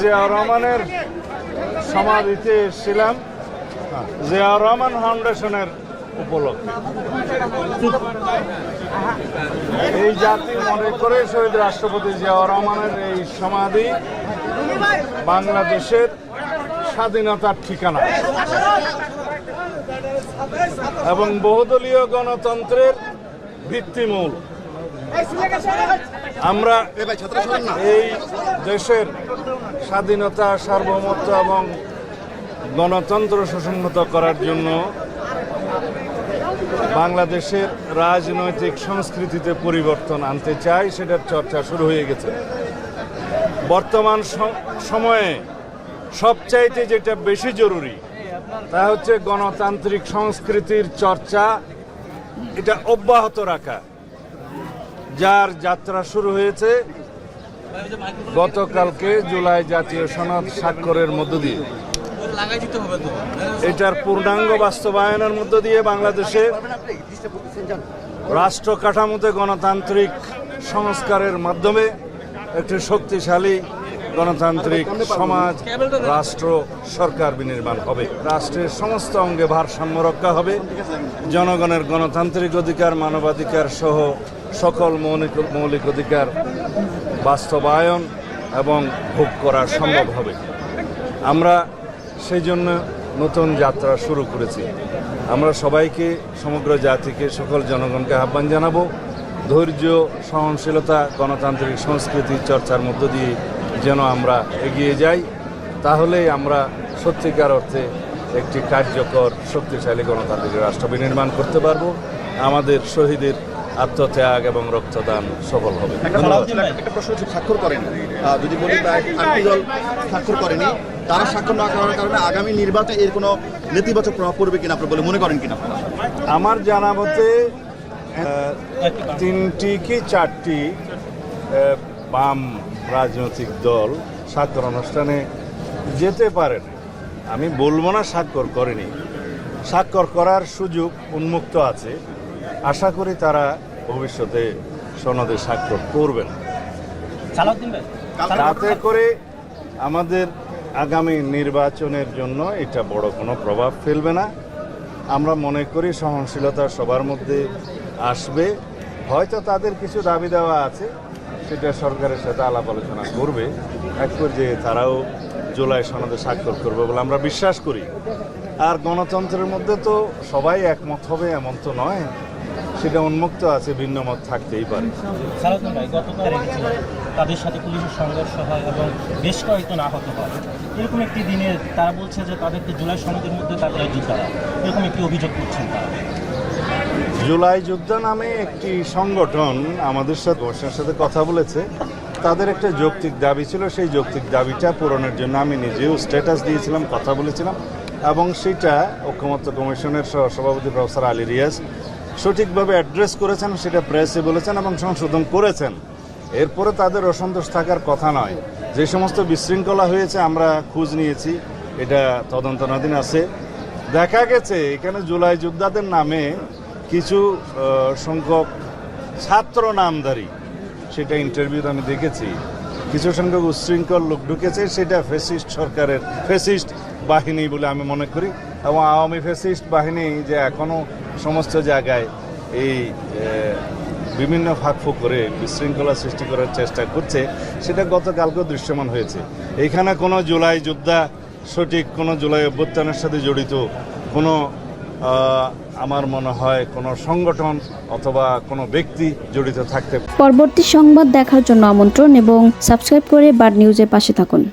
জিয়াউর রহমানের সমাধিতে এসেছিলাম। জিয়াউর রহমান ফাউন্ডেশনের উপলক্ষে। এই জাতি মনে করে শহীদ রাষ্ট্রপতি জিয়াউর রহমানের এই সমাধি বাংলাদেশের স্বাধীনতার ঠিকানা এবং বহুদলীয় গণতন্ত্রের ভিত্তিমূল। আমরা এই দেশের স্বাধীনতা, সার্বভৌমত্ব এবং গণতন্ত্র সুসংহত করার জন্য বাংলাদেশের রাজনৈতিক সংস্কৃতিতে পরিবর্তন আনতে চাই, সেটার চর্চা শুরু হয়ে গেছে। বর্তমান সময়ে সবচাইতে যেটা বেশি জরুরি, তা হচ্ছে গণতান্ত্রিক সংস্কৃতির চর্চা, এটা অব্যাহত রাখা। যার যাত্রা শুরু হয়েছে গতকালকে জুলাই জাতীয় সনদ স্বাক্ষরের মধ্য দিয়ে। এটার পূর্ণাঙ্গ বাস্তবায়নের মধ্য দিয়ে বাংলাদেশে রাষ্ট্র কাঠামোতে গণতান্ত্রিক সংস্কারের মাধ্যমে একটি শক্তিশালী গণতান্ত্রিক সমাজ, রাষ্ট্র সরকার বিনির্মাণ হবে। রাষ্ট্রের সমস্ত অঙ্গে ভারসাম্য রক্ষা হবে। জনগণের গণতান্ত্রিক অধিকার, মানবাধিকার সহ সকল মৌলিক মৌলিক অধিকার বাস্তবায়ন এবং ভোগ করা সম্ভব হবে। আমরা সেই জন্য নতুন যাত্রা শুরু করেছি। আমরা সবাইকে, সমগ্র জাতিকে, সকল জনগণকে আহ্বান জানাব, ধৈর্য, সহনশীলতা, গণতান্ত্রিক সংস্কৃতি চর্চার মধ্য দিয়ে যেন আমরা এগিয়ে যাই তাহলেই আমরা সত্যিকার অর্থে একটি কার্যকর, শক্তিশালী গণতান্ত্রিক রাষ্ট্র বিনির্মাণ করতে পারব। আমাদের শহীদের আত্মত্যাগ এবং রক্তদান সফল হবে। একটা প্রশ্ন হচ্ছে স্বাক্ষর করেন। যদি বলি প্রায় আটটি দল স্বাক্ষর করেনি তারা স্বাক্ষর না করার কারণে আগামী নির্বাচনে এর কোনো নেতিবাচক প্রভাব পড়বে কিনা আপনি বলে মনে করেন কিনা? আমার জানা মতে তিনটি কি চারটি বাম রাজনৈতিক দল স্বাক্ষর অনুষ্ঠানে যেতে পারে না। আমি বলব না স্বাক্ষর করেনি। স্বাক্ষর করার সুযোগ উন্মুক্ত আছে। আশা করি তারা ভবিষ্যতে সনদে স্বাক্ষর করবেন। তাতে করে আমাদের আগামী নির্বাচনের জন্য এটা বড় কোনো প্রভাব ফেলবে না। আমরা মনে করি সহনশীলতা সবার মধ্যে আসবে। হয়তো তাদের কিছু দাবি দেওয়া আছে সেটা সরকারের সাথে আলাপ আলোচনা করবে। এক পর্যায়ে তারাও জুলাই সনদে স্বাক্ষর করবে বলে আমরা বিশ্বাস করি। আর গণতন্ত্রের মধ্যে তো সবাই একমত হবে এমন তো নয়। সেটা উন্মুক্ত আছে ভিন্ন মত থাকতেই পারে। সালাউদ্দিন ভাই গতকাল রেখেছিলেন তাদের সাথে পুলিশের সংঘর্ষ হয় এবং বেশ কয়েকজন আহত হয়। এরকম একটি দিনে তারা বলছে যে তাদেরকে জুলাই সনদের মধ্যে তাদের যোদ্ধারা এরকম একটি অভিযোগ করছেন তারা। জুলাই যোদ্ধা নামে একটি সংগঠন আমাদের সাথে ঘোষণার সাথে কথা বলেছে। তাদের একটা যৌক্তিক দাবি ছিল সেই যৌক্তিক দাবিটা পূরণের জন্য আমি নিজেও স্ট্যাটাস দিয়েছিলাম কথা বলেছিলাম। এবং সেটা ঐক্যমত্য কমিশনের সহ সভাপতি প্রফেসর আলী রিয়াজ সঠিকভাবে অ্যাড্রেস করেছেন, সেটা প্রেসে বলেছেন এবং সংশোধন করেছেন। এরপরে তাদের অসন্তোষ থাকার কথা নয়। যে সমস্ত বিশৃঙ্খলা হয়েছে, আমরা খোঁজ নিয়েছি। এটা তদন্তনাধীন আছে। দেখা গেছে, এখানে জুলাই যোদ্ধাদের নামে কিছু সংখ্যক ছাত্র নামধারী সেটা ইন্টারভিউতে আমি দেখেছি। কিছু সংখ্যক উচ্ছৃঙ্খল লোক ঢুকেছে, সেটা ফেসিস্ট সরকারের ফেসিস্ট বাহিনী বলে আমি মনে করি। এবং আওয়ামী ফেসিস্ট বাহিনী যে এখনও সমস্ত জায়গায় এই বিভিন্ন ফাঁকফুক করে বিশৃঙ্খলা সৃষ্টি করার চেষ্টা করছে, সেটা গতকালকেও দৃশ্যমান হয়েছে। এখানে কোনো জুলাই যোদ্ধা সঠিক, কোনো জুলাই অভ্যুত্থানের সাথে জড়িত, কোনো আমার মনে হয় কোনো সংগঠন অথবা কোনো ব্যক্তি জড়িত থাকতে পরবর্তী সংবাদ দেখার জন্য আমন্ত্রণ এবং সাবস্ক্রাইব করে বার নিউজের পাশে থাকুন।